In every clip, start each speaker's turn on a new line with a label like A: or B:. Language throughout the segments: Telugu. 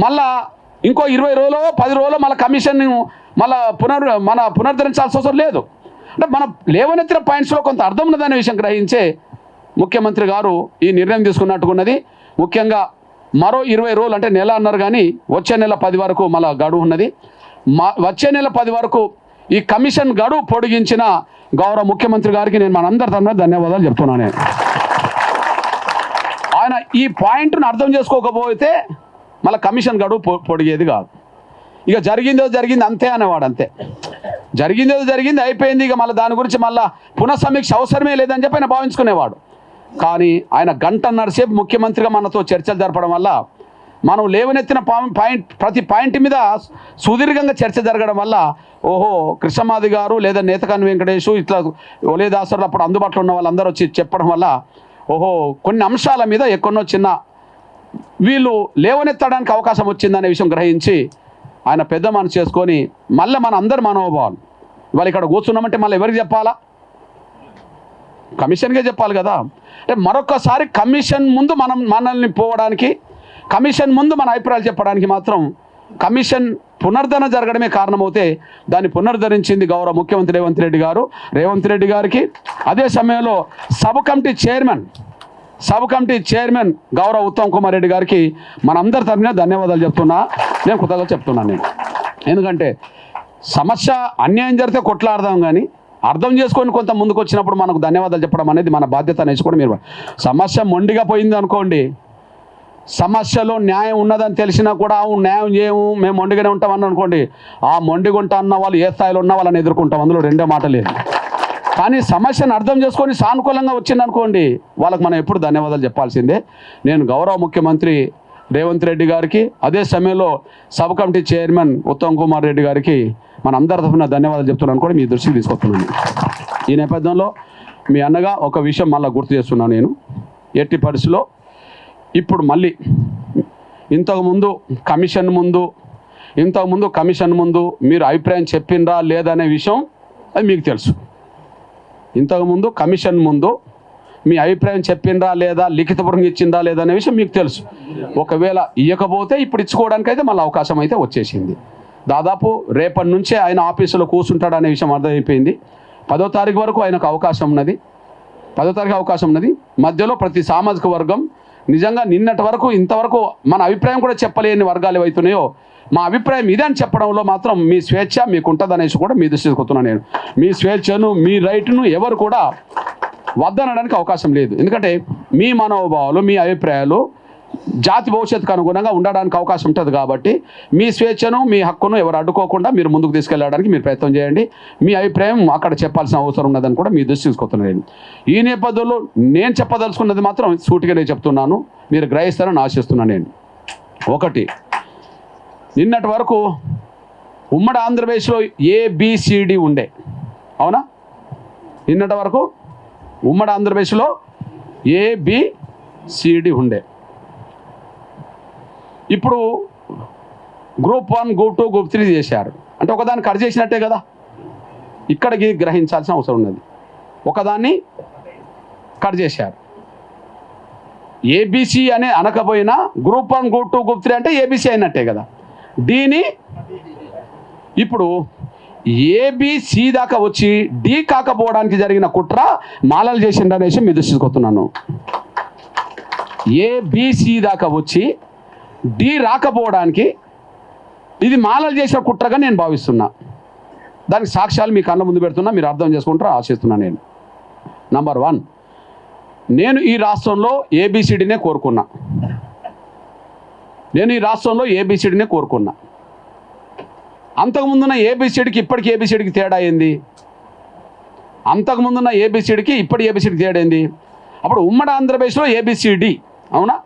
A: మళ్ళా ఇంకో ఇరవై రోజులు పది రోజులు మళ్ళీ కమిషన్ మళ్ళా పునర్ మన పునరుద్ధరించాల్సిన అవసరం లేదు. అంటే మన లేవనెత్తిన పాయింట్స్లో కొంత అర్థం ఉన్నదనే విషయం గ్రహించే ముఖ్యమంత్రి గారు ఈ నిర్ణయం తీసుకున్నట్టుకున్నది. ముఖ్యంగా మరో ఇరవై రోజులు అంటే నెల అన్నారు కానీ వచ్చే నెల పది వరకు మళ్ళీ గడువు ఉన్నది. మా వచ్చే నెల పది వరకు ఈ కమిషన్ గడువు పొడిగించిన గౌరవ ముఖ్యమంత్రి గారికి నేను మనందరి తరఫున ధన్యవాదాలు చెప్తున్నాను. నేను ఆయన ఈ పాయింట్ను అర్థం చేసుకోకపోతే మళ్ళీ కమిషన్ గడువు పొ- పొడిగేది కాదు. ఇక జరిగిందో జరిగింది అంతే అనేవాడు అంతే. జరిగిందేదో జరిగింది అయిపోయింది ఇక మళ్ళీ దాని గురించి మళ్ళీ పునఃసమీక్ష అవసరమే లేదని చెప్పి ఆయన భావించుకునేవాడు. కానీ ఆయన గంటన్నరసేపు ముఖ్యమంత్రిగా మనతో చర్చలు జరపడం వల్ల మనం లేవనెత్తిన పా- పాయింట్ ప్రతి పాయింట్ మీద సుదీర్ఘంగా చర్చ జరగడం వల్ల ఓహో కృష్ణమాది గారు లేదా నేతకాని వెంకటేష్ ఇట్లా ఒలేదాసరులు అప్పుడు అందుబాటులో ఉన్న వాళ్ళందరూ వచ్చి చెప్పడం వల్ల ఓహో కొన్ని అంశాల మీద ఎక్కడో చిన్న వీళ్ళు లేవనెత్తడానికి అవకాశం వచ్చిందనే విషయం గ్రహించి ఆయన పెద్ద మనసు చేసుకొని మళ్ళీ మన అందరి మనోభావాలు. వాళ్ళు ఇక్కడ కూర్చున్నామంటే మళ్ళీ ఎవరికి చెప్పాలా? కమిషన్గా చెప్పాలి కదా. అంటే మరొకసారి కమిషన్ ముందు మనం మనల్ని పోవడానికి కమిషన్ ముందు మన అభిప్రాయాలు చెప్పడానికి మాత్రం కమిషన్ పునరుద్ధరణ జరగడమే కారణమవుతే దాన్ని పునరుద్ధరించింది గౌరవ ముఖ్యమంత్రి రేవంత్ రెడ్డి గారు. రేవంత్ రెడ్డి గారికి అదే సమయంలో sub committee chairman sub committee chairman గౌరవ ఉత్తమ్ కుమార్ రెడ్డి గారికి మనందరి తరఫున ధన్యవాదాలు చెప్తున్నా. నేను కృతజ్ఞత చెప్తున్నాను నేను. ఎందుకంటే సమస్య అన్యాయం జరిగితే కొట్లాడదాం కానీ అర్థం చేసుకొని కొంత ముందుకు వచ్చినప్పుడు మనకు ధన్యవాదాలు చెప్పడం అనేది మన బాధ్యత అనేసి కూడా మీరు సమస్య మొండిగా పోయింది అనుకోండి సమస్యలో న్యాయం ఉన్నదని తెలిసినా కూడా న్యాయం చేయము మేము మొండిగానే ఉంటామని అనుకోండి ఆ మొండిగా ఉంటా అన్న వాళ్ళు ఏ స్థాయిలో ఉన్న వాళ్ళని ఎదుర్కొంటాం. అందులో రెండో మాట లేదు. కానీ సమస్యను అర్థం చేసుకొని సానుకూలంగా వచ్చింది అనుకోండి వాళ్ళకి మనం ఎప్పుడు ధన్యవాదాలు చెప్పాల్సిందే. నేను గౌరవ ముఖ్యమంత్రి రేవంత్ రెడ్డి గారికి అదే సమయంలో sub committee chairman Uttam Kumar Reddy గారికి మన అందరి తరఫున ధన్యవాదాలు చెప్తున్నాను కూడా మీ దృష్టికి తీసుకొస్తున్నాను. ఈ నేపథ్యంలో మీ అన్నగా ఒక విషయం మళ్ళీ గుర్తు చేస్తున్నాను నేను. ఎట్టి పరిస్థితిలో ఇప్పుడు మళ్ళీ ఇంతకుముందు కమిషన్ ముందు ఇంతకుముందు కమిషన్ ముందు మీరు అభిప్రాయం చెప్పిండ్రా లేదనే విషయం అది మీకు తెలుసు. ఇంతకుముందు కమిషన్ ముందు మీ అభిప్రాయం చెప్పిందా లేదా లిఖితపూర్వకంగా ఇచ్చిందా లేదా అనే విషయం మీకు తెలుసు. ఒకవేళ ఇవ్వకపోతే ఇప్పుడు ఇచ్చుకోవడానికి అయితే మళ్ళీ అవకాశం అయితే వచ్చేసింది. దాదాపు రేపటి నుంచే ఆయన ఆఫీసులో కూర్చుంటాడు అనే విషయం అర్థమైపోయింది. పదో తారీఖు వరకు ఆయనకు అవకాశం ఉన్నది. పదో తారీఖు అవకాశం ఉన్నది. మధ్యలో ప్రతి సామాజిక వర్గం నిజంగా నిన్నటి వరకు ఇంతవరకు మన అభిప్రాయం కూడా చెప్పలేని వర్గాలు ఏవైతున్నాయో మా అభిప్రాయం ఇదే అని చెప్పడంలో మాత్రం మీ స్వేచ్ఛ మీకు ఉంటుంది అనేసి కూడా మీ దృష్టి వస్తున్నాను నేను. మీ స్వేచ్ఛను మీ రైట్ను ఎవరు కూడా వద్దనడానికి అవకాశం లేదు. ఎందుకంటే మీ మనోభావాలు మీ అభిప్రాయాలు జాతి భవిష్యత్తుకు అనుగుణంగా ఉండడానికి అవకాశం ఉంటుంది కాబట్టి మీ స్వేచ్ఛను మీ హక్కును ఎవరు అడ్డుకోకుండా మీరు ముందుకు తీసుకెళ్ళడానికి మీరు ప్రయత్నం చేయండి. మీ అభిప్రాయం అక్కడ చెప్పాల్సిన అవసరం ఉన్నదని కూడా మీ దృష్టి తీసుకొస్తున్నాను ఈ నేపథ్యంలో నేను చెప్పదలుచుకున్నది మాత్రం సూటిగా నేను చెప్తున్నాను. మీరు గ్రహిస్తారని ఆశిస్తున్నాను నేను. ఒకటి నిన్నటి వరకు ఉమ్మడి ఆంధ్రప్రదేశ్లో ఏబిసిడి ఉండే? అవునా? నిన్నటి వరకు ఉమ్మడి ఆంధ్రప్రదేశ్లో ఏబిసిడి ఉండే? ఇప్పుడు group one group two group three చేశారు. అంటే ఒకదాన్ని కట్ చేసినట్టే కదా. ఇక్కడికి గ్రహించాల్సిన అవసరం ఉన్నది. ఒకదాన్ని కట్ చేశారు. ఏబీసీ అనే అనకపోయినా group one group two group three అంటే ఏబీసీ అయినట్టే కదా. డీని ఇప్పుడు ఏబిసి దాకా వచ్చి డి కాకపోవడానికి జరిగిన కుట్ర మాలలు చేసిండనేసి మీ దృష్టికి వస్తున్నాను. ఏబిసి దాకా వచ్చి డి రాకపోవడానికి ఇది మాలలు చేసిన కుట్రగా నేను భావిస్తున్నా. దానికి సాక్ష్యాలు మీ కళ్ళ ముందు పెడుతున్నా మీరు అర్థం చేసుకుంటారో ఆశిస్తున్నా నేను. నంబర్ వన్ నేను ఈ రాష్ట్రంలో ఏబిసిడినే కోరుకున్నా. నేను ఈ రాష్ట్రంలో ఏబిసిడినే కోరుకున్నా. అంతకుముందున్న ఏబిసిడికి ఇప్పటికి ఏబిసిడికి తేడా ఏంది? అంతకుముందున్న ఏబిసిడికి ఇప్పటి ఏబిసిడికి తేడా ఏంది? అప్పుడు ఉమ్మడి ఆంధ్రప్రదేశ్లో ఏబిసిడి అవునా?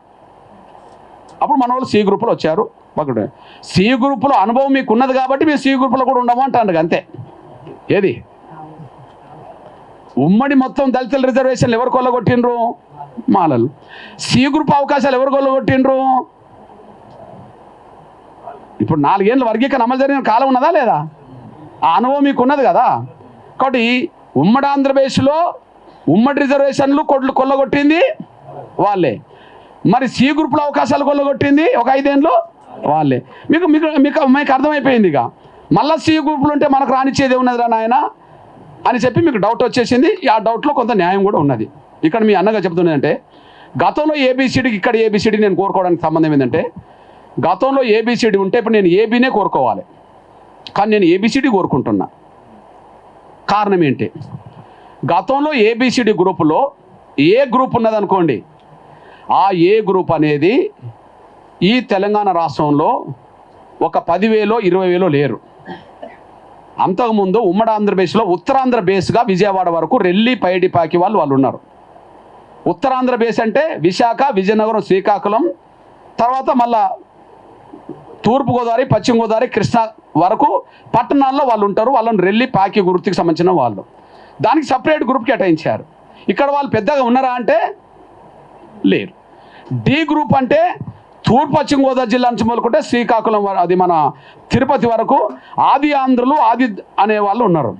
A: అప్పుడు మన వాళ్ళు సి గ్రూపులో వచ్చారు. ఒకటి సి గ్రూపులో అనుభవం మీకు ఉన్నది కాబట్టి మీరు సి గ్రూపులో కూడా ఉండము అంటాను అంతే. ఏది? ఉమ్మడి మొత్తం దళితుల రిజర్వేషన్లు ఎవరు కొల్లగొట్టిండ్రు? మాలలు. సి గ్రూప్ అవకాశాలు ఎవరు కొల్లగొట్టిండ్రు? ఇప్పుడు నాలుగేళ్ళు వర్గీకరణ అమలు జరిగిన కాలం ఉన్నదా లేదా? ఆ అనుభవం మీకు ఉన్నది కదా. కాబట్టి ఉమ్మడి ఆంధ్రప్రదేశ్లో ఉమ్మడి రిజర్వేషన్లు కొట్లు కొల్లగొట్టింది వాళ్ళే. మరి సి గ్రూప్లో అవకాశాలు కొల్లగొట్టింది ఒక ఐదేళ్ళు వాళ్ళే. మీకు మీకు మీకు మీకు అర్థమైపోయింది ఇక. మళ్ళీ సి గ్రూపులు ఉంటే మనకు రానిచ్చేది ఉన్నదిరా నాయన? అని చెప్పి మీకు డౌట్ వచ్చేసింది. ఆ డౌట్లో కొంత న్యాయం కూడా ఉన్నది. ఇక్కడ మీ అన్నగా చెప్తున్నదంటే గతంలో ఏబిసిడికి ఇక్కడ ఏబిసిడి నేను కోరుకోవడానికి సంబంధం ఏంటంటే గతంలో ఏబిసిడి ఉంటే ఇప్పుడు నేను ఏబీనే కోరుకోవాలి. కానీ నేను ఏబిసిడి కోరుకుంటున్నా. కారణం ఏంటి? గతంలో ఏబిసిడి గ్రూపులో ఏ గ్రూప్ ఉన్నదనుకోండి ఆ ఏ గ్రూప్ అనేది ఈ తెలంగాణ రాష్ట్రంలో ఒక పదివేలో ఇరవై వేలో లేరు. అంతకుముందు ఉమ్మడి ఆంధ్రప్రదేశ్లో ఉత్తరాంధ్ర బేస్గా విజయవాడ వరకు రెల్లి పైడిపాకి వాళ్ళు వాళ్ళు ఉన్నారు. ఉత్తరాంధ్ర బేస్ అంటే విశాఖ విజయనగరం శ్రీకాకుళం తర్వాత మళ్ళా తూర్పుగోదావరి పశ్చిమ గోదావరి కృష్ణా వరకు పట్టణాల్లో వాళ్ళు ఉంటారు. వాళ్ళని రెల్లి పాకి గుర్తుకు సంబంధించిన వాళ్ళు. దానికి సపరేట్ గ్రూప్ కేటాయించారు. ఇక్కడ వాళ్ళు పెద్దగా ఉన్నారా అంటే లేరు. డి గ్రూప్ అంటే తూర్పు పశ్చిమ గోదావరి జిల్లా నుంచి మొదలుకుంటే శ్రీకాకుళం అది మన తిరుపతి వరకు ఆది ఆంధ్రులు ఆది అనే వాళ్ళు ఉన్నారు.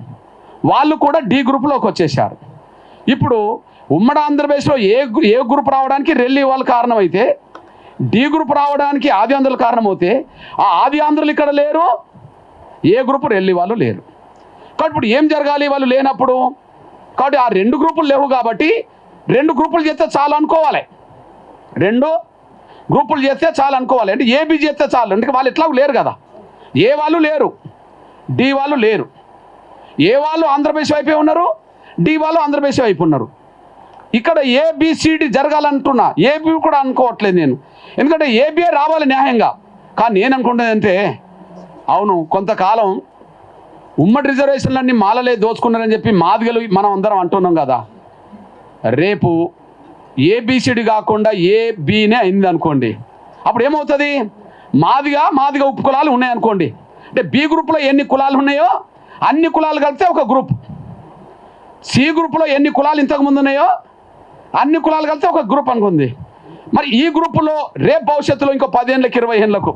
A: వాళ్ళు కూడా డి గ్రూప్లోకి వచ్చేసారు ఇప్పుడు ఉమ్మడి ఆంధ్రప్రదేశ్లో ఏ ఏ గ్రూప్ రావడానికి రెల్లి వాళ్ళు కారణమైతే డి గ్రూప్ రావడానికి ఆది ఆంధ్రులు కారణమవుతే ఆ ఆది ఆంధ్రులు ఇక్కడ లేరు ఏ గ్రూప్ రెల్లి వాళ్ళు లేరు. కాబట్టి ఇప్పుడు ఏం జరగాలి వాళ్ళు లేనప్పుడు? కాబట్టి ఆ రెండు గ్రూపులు లేవు కాబట్టి రెండు గ్రూపులు చేస్తే చాలు అనుకోవాలి. రెండు గ్రూపులు చేస్తే చాలు అనుకోవాలి. అంటే ఏబీ చేస్తే చాలు. అంటే వాళ్ళు ఎట్లా లేరు కదా. ఏ వాళ్ళు లేరు. డి వాళ్ళు లేరు. ఏ వాళ్ళు ఆంధ్రప్రదేశ్ వైపే ఉన్నారు? డి వాళ్ళు ఆంధ్రప్రదేశ్ వైపు ఉన్నారు. ఇక్కడ ఏబిసిడి జరగాలంటున్నా. ఏబి కూడా అనుకోవట్లేదు నేను. ఎందుకంటే ఏబిఏ రావాలి న్యాయంగా. కానీ నేను అనుకుంటున్నానంటే అవును కొంతకాలం ఉమ్మడి రిజర్వేషన్లన్నీ మాలలే దోచుకున్నారని చెప్పి మాదిగలు మనం అందరం అంటున్నాం కదా. రేపు ఏబిసిడి కాకుండా ఏబినే అయింది అనుకోండి. అప్పుడు ఏమవుతుంది? మాదిగా మాదిగా ఉప్పు కులాలు ఉన్నాయనుకోండి అంటే బి గ్రూప్లో ఎన్ని కులాలు ఉన్నాయో అన్ని కులాలు కలిపితే ఒక గ్రూప్. సి గ్రూప్లో ఎన్ని కులాలు ఇంతకుముందు ఉన్నాయో అన్ని కులాలు కలిపితే ఒక గ్రూప్ అనుకుంది. మరి ఈ గ్రూపులో రేపు భవిష్యత్తులో ఇంకో పదేళ్ళకి ఇరవై ఏళ్ళకు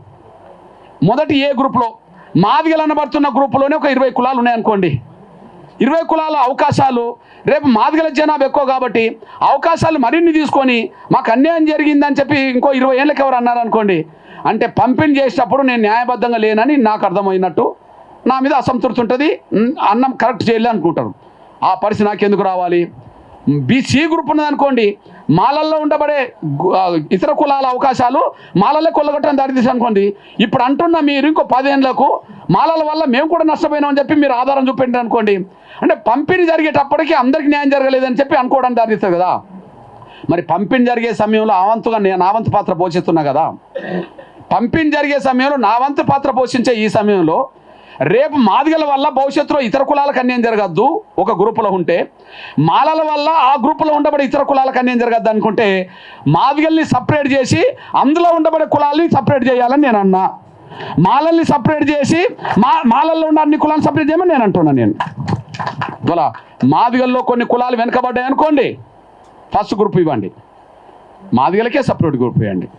A: మొదటి ఏ గ్రూప్లో మాదిగలు అనబడుతున్న గ్రూపులోనే ఒక ఇరవై కులాలు ఉన్నాయనుకోండి ఇరవై కులాల అవకాశాలు రేపు మాదిగల జనాభా ఎక్కువ కాబట్టి అవకాశాలు మరిన్ని తీసుకొని మాకు అన్యాయం జరిగిందని చెప్పి ఇంకో ఇరవై ఏళ్ళకి ఎవరు అన్నారనుకోండి అంటే పంపిణీ చేసేటప్పుడు నేను న్యాయబద్ధంగా లేనని నాకు అర్థమైనట్టు నా మీద అసంతృప్తి ఉంటుంది. అన్నం కరెక్ట్ చేయలే అనుకుంటారు. ఆ పరిస్థితి నాకు ఎందుకు రావాలి? బీసీ గ్రూప్ ఉన్నదనుకోండి మాలల్లో ఉండబడే ఇతర కులాల అవకాశాలు మాలలే కొల్లగొట్టడం దారితీసి అనుకోండి ఇప్పుడు అంటున్న మీరు ఇంకో పదేళ్ళకు మాలల వల్ల మేము కూడా నష్టపోయినామని చెప్పి మీరు ఆధారం చూపెట్టి అనుకోండి అంటే పంపిణీ జరిగేటప్పటికి అందరికీ న్యాయం జరగలేదని చెప్పి అనుకోవడం దారితీస్తుంది కదా. మరి పంపిణీ జరిగే సమయంలో ఆవంతుగా నేను ఆవంతు పాత్ర పోషిస్తున్నా కదా. పంపిణీ జరిగే సమయంలో నా వంతు పాత్ర పోషించే ఈ సమయంలో రేపు మాదిగల వల్ల భవిష్యత్తులో ఇతర కులాలకు అన్యాయం జరగద్దు. ఒక గ్రూపులో ఉంటే మాలల వల్ల ఆ గ్రూపులో ఉండబడే ఇతర కులాలకు అన్యాయం జరగద్దు అనుకుంటే మాదిగల్ని సపరేట్ చేసి అందులో ఉండబడే కులాల్ని సపరేట్ చేయాలని నేను అన్నా. మాలల్ని సపరేట్ చేసి మా మాలల్లో ఉన్న అన్ని కులాలను సపరేట్ చేయమని నేను అంటున్నాను నేను. ఇవాళ మాదిగల్లో కొన్ని కులాలు వెనుకబడ్డాయి అనుకోండి ఫస్ట్ గ్రూప్ ఇవ్వండి. మాదిగలకే సపరేట్ గ్రూప్ ఇవ్వండి.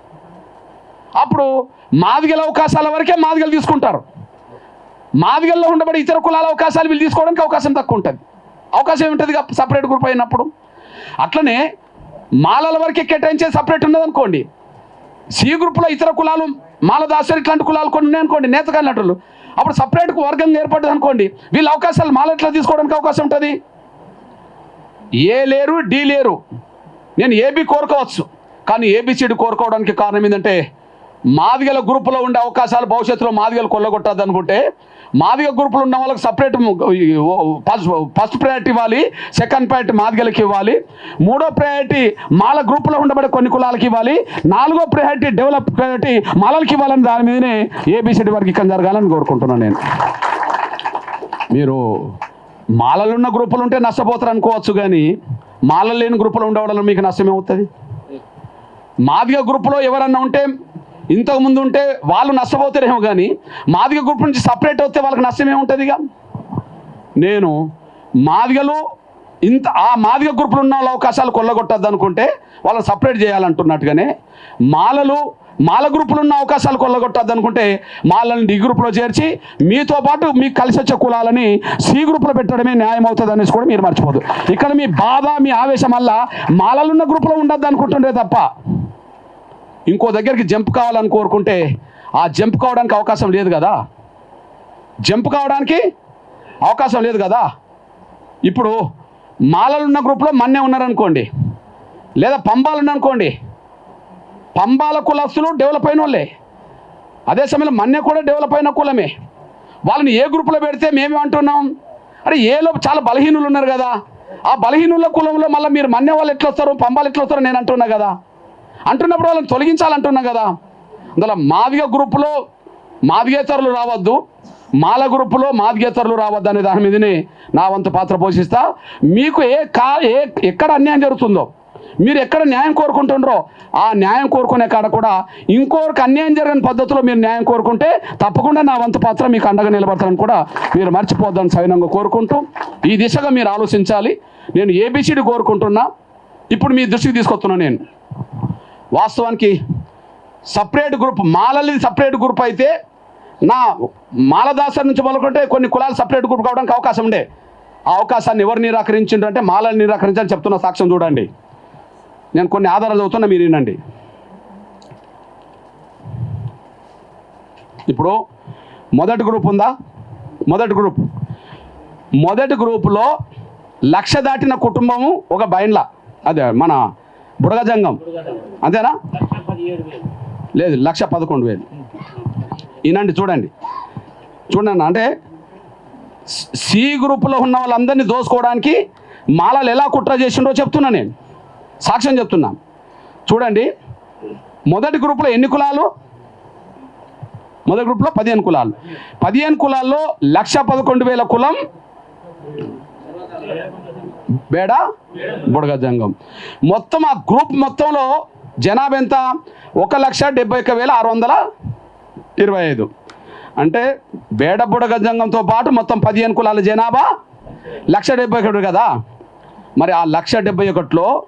A: అప్పుడు మాదిగల అవకాశాల వరకే మాదిగలు తీసుకుంటారు. మాదిగల్లో ఉండబడి ఇతర కులాల అవకాశాలు వీళ్ళు తీసుకోవడానికి అవకాశం తక్కువ ఉంటుంది. అవకాశం ఉంటుంది సపరేట్ గ్రూప్ అయినప్పుడు. అట్లనే మాలల వరకే కేటాయించే సపరేట్ ఉన్నదనుకోండి. సి గ్రూప్లో ఇతర కులాలు మాలదాసరి ఇట్లాంటి కులాలు కొన్ని ఉన్నాయనుకోండి నేతకాలి నటులు. అప్పుడు సపరేట్ వర్గం ఏర్పడ్డది అనుకోండి వీళ్ళ అవకాశాలు మాల ఎట్లా తీసుకోవడానికి అవకాశం ఉంటుంది? ఏ లేరు డి లేరు. నేను ఏబి కోరుకోవచ్చు. కానీ ఏబిసిడి కోరుకోవడానికి కారణం ఏంటంటే మాదిగల గ్రూపులో ఉండే అవకాశాలు భవిష్యత్తులో మాదిగలు కొల్లగొట్టద్దు అనుకుంటే మాదిగ గ్రూపులు ఉన్న వాళ్ళకి సపరేట్ ఫస్ట్ ఫస్ట్ ప్రయారిటీ ఇవ్వాలి సెకండ్ ప్రయారిటీ మాదిగలకి ఇవ్వాలి. మూడో ప్రయారిటీ మాల గ్రూపులో ఉండబడే కొన్ని కులాలకి ఇవ్వాలి. నాలుగో ప్రయారిటీ డెవలప్ ప్రయారిటీ మాలలకి ఇవ్వాలని దాని మీదనే ఏబిసిడి వర్గీకరణ జరగాలని కోరుకుంటున్నాను నేను. మీరు మాలలు ఉన్న గ్రూపులు ఉంటే నష్టపోతారు అనుకోవచ్చు కానీ మాలలు లేని గ్రూపులు ఉండవడం మీకు నష్టమేమవుతుంది మాదిగ గ్రూపులో ఎవరన్నా ఉంటే ఇంతకు ముందు ఉంటే వాళ్ళు నష్టపోతారేమో కానీ మాదిగ గ్రూప్ నుంచి సపరేట్ అవుతే వాళ్ళకి నష్టం ఏముంటుందిగా? నేను మాదిగలు ఇంత ఆ మాదిగ గ్రూపులు ఉన్న వాళ్ళ అవకాశాలు కొల్లగొట్టద్దు అనుకుంటే వాళ్ళని సపరేట్ చేయాలంటున్నట్టుగానే మాలలు మాల గ్రూపులు ఉన్న అవకాశాలు కొల్లగొట్టద్దు అనుకుంటే మాలని డి గ్రూప్లో చేర్చి మీతో పాటు మీకు కలిసి వచ్చే కులాలని సి గ్రూప్లో పెట్టడమే న్యాయం అవుతుంది అనేసి కూడా మీరు మర్చిపోదు. ఇక్కడ మీ బాధ మీ ఆవేశం వల్ల మాలలున్న గ్రూప్లో ఉండద్దు అనుకుంటుండే తప్ప ఇంకో దగ్గరికి జంప్ కావాలని కోరుకుంటే ఆ జంప్ కావడానికి అవకాశం లేదు కదా. జంప్ కావడానికి అవకాశం లేదు కదా. ఇప్పుడు మాలలు ఉన్న గ్రూప్లో మన్నే ఉన్నారనుకోండి లేదా పంబాలు ఉన్నారనుకోండి పంబాల కులస్తులు డెవలప్ అయిన వాళ్ళే అదే సమయంలో మన్నే కూడా డెవలప్ అయిన కులమే. వాళ్ళని ఏ గ్రూప్లో పెడితే మేమే అంటున్నాం? అరే ఏలో చాలా బలహీనులు ఉన్నారు కదా. ఆ బలహీనుల కులంలో మళ్ళీ మీరు మన్నే వాళ్ళు ఎట్లా వస్తారు పంబాలు ఎట్లా వస్తారో నేను అంటున్నా కదా. అంటున్నప్పుడు వాళ్ళని తొలగించాలంటున్నాం కదా. అందులో మాదిగ గ్రూపులో మాదిగేతరులు రావద్దు. మాల గ్రూపులో మాదిగేతరులు రావద్దు అనే దాని మీదనే నా వంతు పాత్ర పోషిస్తా. మీకు ఏ కా ఏ ఎక్కడ అన్యాయం జరుగుతుందో మీరు ఎక్కడ న్యాయం కోరుకుంటుండ్రో ఆ న్యాయం కోరుకునే కాడ కూడా ఇంకోరికి అన్యాయం జరగని పద్ధతిలో మీరు న్యాయం కోరుకుంటే తప్పకుండా నా వంతు పాత్ర మీకు అండగా నిలబడతానని కూడా మీరు మర్చిపోద్దని సవినంగా కోరుకుంటూ ఈ దిశగా మీరు ఆలోచించాలి. నేను ఏబిసిడి కోరుకుంటున్నా. ఇప్పుడు మీ దృష్టికి తీసుకొస్తున్నా నేను. వాస్తవానికి సపరేట్ గ్రూప్ మాలది సపరేట్ గ్రూప్ అయితే నా మాలదాసర్ నుంచి మొదలుకుంటే కొన్ని కులాలు సపరేట్ గ్రూప్ కావడానికి అవకాశం ఉండే. ఆ అవకాశాన్ని ఎవరు నిరాకరించిండ్రు అంటే మాలని నిరాకరించాలని చెప్తున్న సాక్ష్యం చూడండి. నేను కొన్ని ఆధారాలు చదువుతున్నా మీరు వినండి. ఇప్పుడు మొదటి గ్రూప్ ఉందా? మొదటి గ్రూప్ మొదటి గ్రూపులో లక్ష దాటిన కుటుంబము ఒక బైండ్ల. అదే మన బుడగజంగం. అంతేనా? లేదు లక్ష పదకొండు వేలు. ఈనండి చూడండి. చూడండి అంటే సి- గ్రూప్లో గ్రూపులో ఉన్న వాళ్ళందరినీ దోసుకోవడానికి మాలలు ఎలా కుట్ర చేసిండో చెప్తున్నా నేను. సాక్ష్యం చెప్తున్నా. చూడండి మొదటి గ్రూపులో ఎన్ని కులాలు? మొదటి గ్రూప్లో పదిహేను కులాలు. పదిహేను కులాల్లో లక్ష పదకొండు వేల కులం బేడ? బుడగ జంగం. మొత్తం ఆ గ్రూప్ మొత్తంలో జనాభా ఎంత? ఒక లక్ష డెబ్బై ఒక్క వేల ఆరు వందల ఇరవై ఐదు. అంటే బేడ బుడగ జంగంతో పాటు మొత్తం పదిహేను కులాల జనాభా లక్ష డెబ్బై ఒకటి కదా? మరి ఆ లక్ష డెబ్బై ఒకటిలో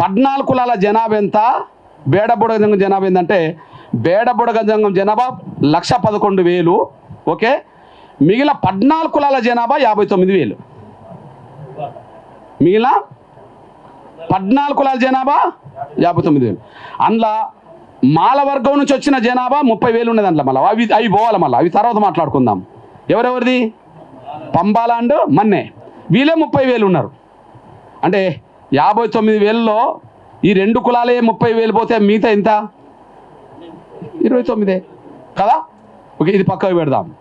A: పద్నాలుగు కులాల జనాభా ఎంత? బేడ బుడగ జంగం జనాభా ఏంటంటే బేడ బుడగ జంగం జనాభా లక్ష పదకొండు వేలు. ఓకే? మిగిలిన పద్నాలుగు కులాల జనాభా యాభై తొమ్మిది వేలు. మిగిలిన పద్నాలుగు కులాల జనాభా యాభై తొమ్మిది వేలు. అందులో మాల వర్గం నుంచి వచ్చిన జనాభా ముప్పై వేలు ఉన్నది అందులో మళ్ళీ. అవి అవి పోవాలి మళ్ళీ. అవి తర్వాత మాట్లాడుకుందాం. ఎవరెవరిది? పంబాల అండ్ మన్నే. వీళ్ళే ముప్పై వేలు ఉన్నారు. అంటే యాభై తొమ్మిది వేలలో ఈ రెండు కులాలే ముప్పై వేలు పోతే మిగతా ఎంత? ఇరవై తొమ్మిదే. కదా? ఓకే ఇది పక్కకు పెడదాం.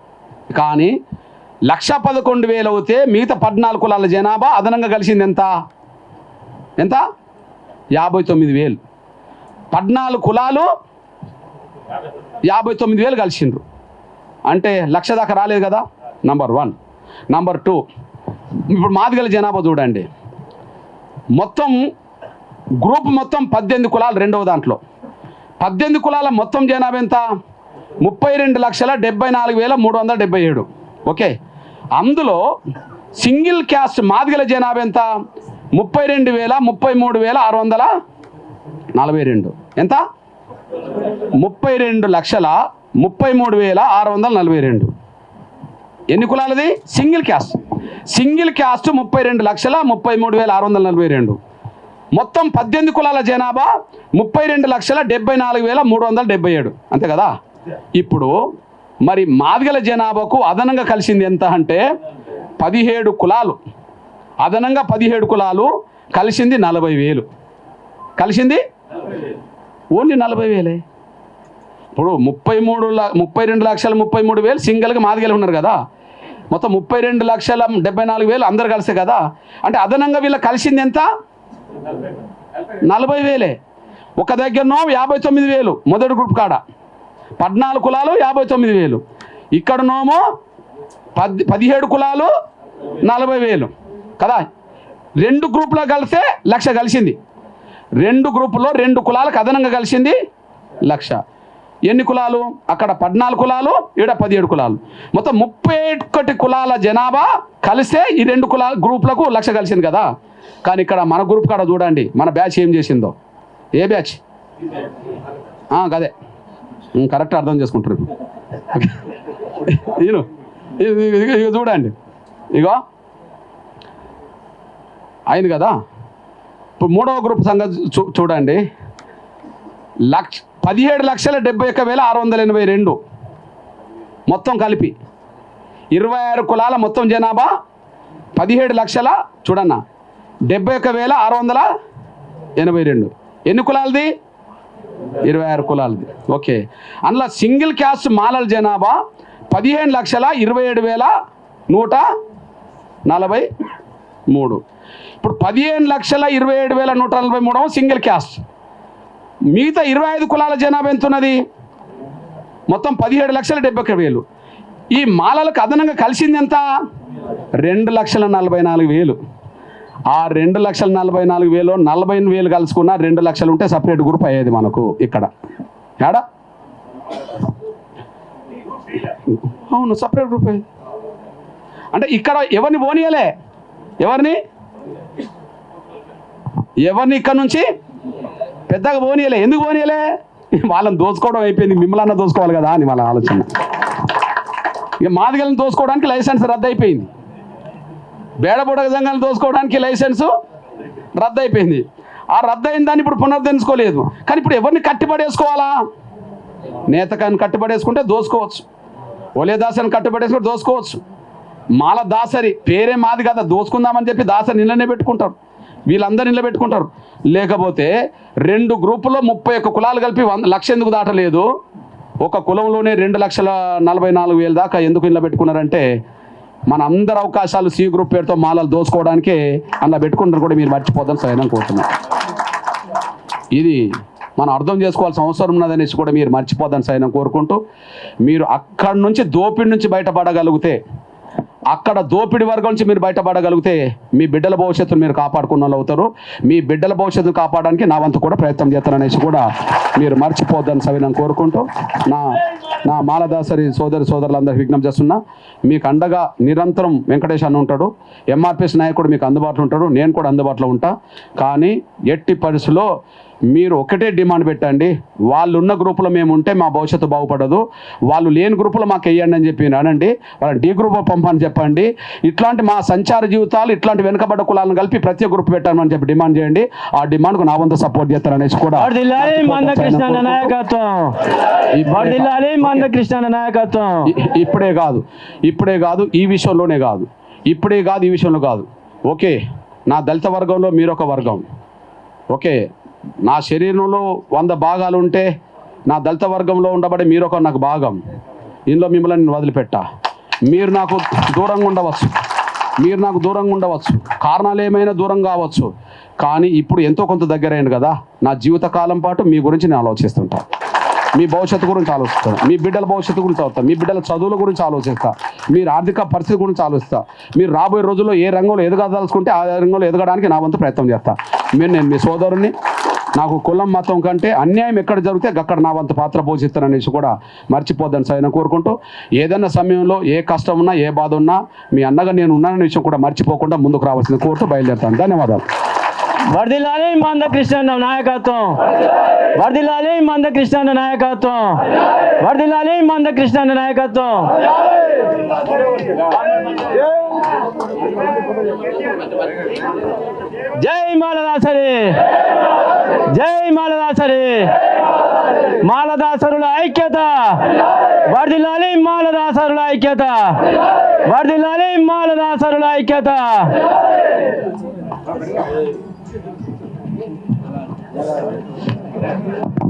A: కానీ లక్ష పదకొండు వేలు అవుతే మిగతా పద్నాలుగు కులాల జనాభా అదనంగా కలిసింది ఎంత? ఎంత? యాభై తొమ్మిది వేలు. పద్నాలుగు కులాలు యాభై తొమ్మిది వేలు కలిసిండ్రు. అంటే లక్ష దాకా రాలేదు కదా? నంబర్ వన్ నంబర్ టూ ఇప్పుడు మాదిగల జనాభా చూడండి. మొత్తం గ్రూప్ మొత్తం పద్దెనిమిది కులాలు రెండవ దాంట్లో. పద్దెనిమిది కులాల మొత్తం జనాభా ఎంత? ముప్పై రెండు లక్షల డెబ్బై నాలుగు వేల మూడు వందల డెబ్బై ఏడు. ఓకే అందులో సింగిల్ క్యాస్ట్ మాదిగల జనాభా ఎంత? ముప్పై రెండు వేల ముప్పై మూడు వేల ఆరు వందల నలభై రెండు. ఎంత? ముప్పై రెండు లక్షల ముప్పై మూడు వేల ఆరు వందల నలభై రెండు. ఎన్ని కులాలది? Single caste. సింగిల్ క్యాస్ట్ ముప్పై రెండు లక్షల ముప్పై మూడు వేల ఆరు వందల నలభై రెండు. మొత్తం పద్దెనిమిది కులాల జనాభా ముప్పై రెండు లక్షల డెబ్బై నాలుగు వేల మూడు వందల డెబ్బై ఏడు. అంతే కదా? ఇప్పుడు మరి మాదిగల జనాభాకు అదనంగా కలిసింది ఎంత అంటే పదిహేడు కులాలు. అదనంగా పదిహేడు కులాలు కలిసింది నలభై వేలు. కలిసింది? ఓన్లీ నలభై వేలే. ఇప్పుడు ముప్పై మూడు ముప్పై రెండు లక్షల ముప్పై మూడు వేలు సింగిల్గా మాదిగలు ఉన్నారు కదా. మొత్తం ముప్పై రెండు లక్షల డెబ్బై నాలుగు వేలు అందరు కలిసే కదా. అంటే అదనంగా వీళ్ళ కలిసింది ఎంత? నలభై వేలే. ఒక దగ్గరనో యాభై తొమ్మిది వేలు మొదటి గ్రూప్ కాడ. పద్నాలుగు కులాలు యాభై తొమ్మిది వేలు. ఇక్కడనోమో పద్ పదిహేడు కులాలు నలభై వేలు. కదా? రెండు గ్రూపులో కలిస్తే లక్ష కలిసింది. రెండు గ్రూపులో రెండు కులాలకు అదనంగా కలిసింది లక్ష. ఎన్ని కులాలు? అక్కడ పద్నాలుగు కులాలు ఈడ పదిహేడు కులాలు. మొత్తం ముప్పై ఒకటి కులాల జనాభా కలిస్తే ఈ రెండు కులాల గ్రూపులకు లక్ష కలిసింది కదా? కానీ ఇక్కడ మన గ్రూప్ కాడ చూడండి మన బ్యాచ్ ఏం చేసిందో? ఏ బ్యాచ్? అదే కరెక్ట్ అర్థం చేసుకుంటారు ఇను ఇక చూడండి. ఇగో అయింది కదా? ఇప్పుడు మూడవ గ్రూప్ సంగతి చూ చూడండి. లక్ష పదిహేడు లక్షల డెబ్బై ఒక్క వేల ఆరు వందల ఎనభై రెండు మొత్తం కలిపి. ఇరవై ఆరు కులాల మొత్తం జనాభా పదిహేడు లక్షల చూడన్న. డెబ్బై ఒక్క వేల ఆరు వందల ఎనభై రెండు. ఎన్ని కులాలది? ఇరవై ఆరు కులాలది. ఓకే. అందులో సింగిల్ క్యాస్ట్ మాలల జనాభా పదిహేను లక్షల ఇరవై ఏడు వేల నూట నలభై మూడు. ఇప్పుడు పదిహేను లక్షల ఇరవై ఏడు వేల నూట నలభై మూడవ సింగిల్ క్యాస్ట్. మిగతా ఇరవై ఐదు కులాల జనాభా ఎంత ఉన్నది మొత్తం పదిహేడు లక్షల డెబ్బై ఒక్క వేలు. ఈ మాలలకు అదనంగా కలిసింది ఎంత? రెండు లక్షల నలభై నాలుగు వేలు. ఆ రెండు లక్షల నలభై నాలుగు వేలు నలభై వేలు కలుసుకున్న రెండు లక్షలు ఉంటే సపరేట్ గ్రూప్ అయ్యేది మనకు ఇక్కడ. ఏడా అవును సపరేట్ గ్రూప్ అయ్యేది అంటే ఇక్కడ ఎవరిని పోనీయలే? ఎవరిని? ఎవరిని ఇక్కడ నుంచి పెద్దగా పోనీయలే. ఎందుకు పోనీయలే? వాళ్ళని దోచుకోవడం అయిపోయింది. మిమ్మల్ని దోచుకోవాలి కదా అని వాళ్ళ ఆలోచన. ఇక మాదిగలను దోచుకోవడానికి లైసెన్స్ రద్దు అయిపోయింది బేడబుడక సంఘాలను దోసుకోవడానికి లైసెన్సు రద్దు అయిపోయింది ఆ రద్దు అయిన దాన్ని ఇప్పుడు పునరుద్ధరించుకోలేదు కానీ ఇప్పుడు ఎవరిని కట్టిపడేసుకోవాలా నేతకాన్ని కట్టుబడేసుకుంటే దోసుకోవచ్చు. ఒలే దాసని కట్టుబడేసుకుంటే దోసుకోవచ్చు. మాల దాసరి పేరే మాది కదా దోసుకుందామని చెప్పి దాసరి నిన్ననే పెట్టుకుంటారు. వీళ్ళందరూ నిలబెట్టుకుంటారు లేకపోతే రెండు గ్రూపులో ముప్పై ఒక్క కులాలు కలిపి వంద లక్ష ఎందుకు దాటలేదు? ఒక కులంలోనే రెండు లక్షల నలభై నాలుగు వేలు దాకా ఎందుకు నిలబెట్టుకున్నారంటే మన అందరి అవకాశాలు సి గ్రూప్ పేరుతో మాలలు దోసుకోవడానికే అలా పెట్టుకుంటారు కూడా మీరు మర్చిపోద్దని సైనం కోరుతున్నాను ఇది మనం అర్థం చేసుకోవాల్సిన అవసరం ఉన్నదనేసి కూడా మీరు మర్చిపోద్దని సైనం కోరుకుంటూ మీరు అక్కడి నుంచి దోపిడి నుంచి బయటపడగలిగితే అక్కడ దోపిడి వర్గం నుంచి మీరు బయటపడగలిగితే మీ బిడ్డల భవిష్యత్తును మీరు కాపాడుకున్న వాళ్ళు అవుతారు. మీ బిడ్డల భవిష్యత్తును కాపాడడానికి నా వంతు కూడా ప్రయత్నం చేస్తారనేసి కూడా మీరు మర్చిపోద్దని సవినం కోరుకుంటూ నా నా మాలదాసరి సోదరి సోదరులందరూ విజ్ఞప్తి చేస్తున్నా. మీకు అండగా నిరంతరం వెంకటేష్ అన్న ఉంటాడు. ఎంఆర్పిఎస్ నాయకుడు మీకు అందుబాటులో ఉంటాడు. నేను కూడా అందుబాటులో ఉంటా. కానీ ఎట్టి పరిస్థితుల్లో మీరు ఒకటే డిమాండ్ పెట్టండి. వాళ్ళు ఉన్న గ్రూపులో మేము ఉంటే మా భవిష్యత్తు బాగుపడదు. వాళ్ళు లేని గ్రూపులో మాకు వేయండి అని చెప్పి అనండి. వాళ్ళని డి గ్రూప్ పంపని చెప్పండి. ఇట్లాంటి మా సంచార జీవితాలు ఇట్లాంటి వెనుకబడ్డ కులాలను కలిపి ప్రతి గ్రూప్ పెట్టామని చెప్పి డిమాండ్ చేయండి. ఆ డిమాండ్కు నా వంతు సపోర్ట్ కూడా
B: మందకృష్ణ నాయకత్వం.
A: ఇ- ఇప్పుడే కాదు. ఇప్పుడే కాదు ఈ విషయంలోనే కాదు. ఇప్పుడే కాదు ఈ విషయంలో కాదు. ఓకే. నా దళిత వర్గంలో మీరొక వర్గం. ఓకే. నా శరీరంలో వంద భాగాలు ఉంటే నా దళిత వర్గంలో ఉండబడే మీరొక నాకు భాగం. ఇందులో మిమ్మల్ని నేను వదిలిపెట్టా. మీరు నాకు దూరంగా ఉండవచ్చు. మీరు నాకు దూరంగా ఉండవచ్చు. కారణాలు ఏమైనా దూరం కావచ్చు. కానీ ఇప్పుడు ఎంతో కొంత దగ్గరైంది కదా. నా జీవితకాలం పాటు మీ గురించి నేను ఆలోచిస్తుంటాను మీ భవిష్యత్తు గురించి ఆలోచిస్తాను మీ బిడ్డల భవిష్యత్తు గురించి ఆలోచిస్తా. మీ బిడ్డల చదువుల గురించి ఆలోచిస్తా. మీరు ఆర్థిక పరిస్థితి గురించి ఆలోచిస్తా. మీరు రాబోయే రోజుల్లో ఏ రంగంలో ఎదగదలుచుకుంటే ఆ రంగంలో ఎదగడానికి నా వంతు ప్రయత్నం చేస్తా. మీరు నేను మీ సోదరుని నాకు కులం మతం కంటే అన్యాయం ఎక్కడ జరిగితే అక్కడ నా వంతు పాత్ర పోషిస్తాననేసి కూడా మర్చిపోద్దని సైన కోరుకుంటూ ఏదైనా సమయంలో ఏ కష్టం ఉన్నా ఏ బాధ ఉన్నా మీ అన్నగా నేను ఉన్నాననే విషయం కూడా మర్చిపోకుండా ముందుకు రావాల్సింది కోరుతూ బయలుదేరుతాను. ధన్యవాదాలు.
B: వర్దిల్లాలి మందకృష్ణ నాయకత్వం. వర్దిల్లాలి మందకృష్ణ నాయకత్వం. వర్దిల్లాలి మందకృష్ణ నాయకత్వం. జై మాలదాసరి. జై మాలదాసరి. మాలదాసరుల ఐక్యత. వర్దిల్లాలి మాలదాసరుల ఐక్యత. వర్దిల్లాలి మాలదాసరుల ఐక్యత. Thank you.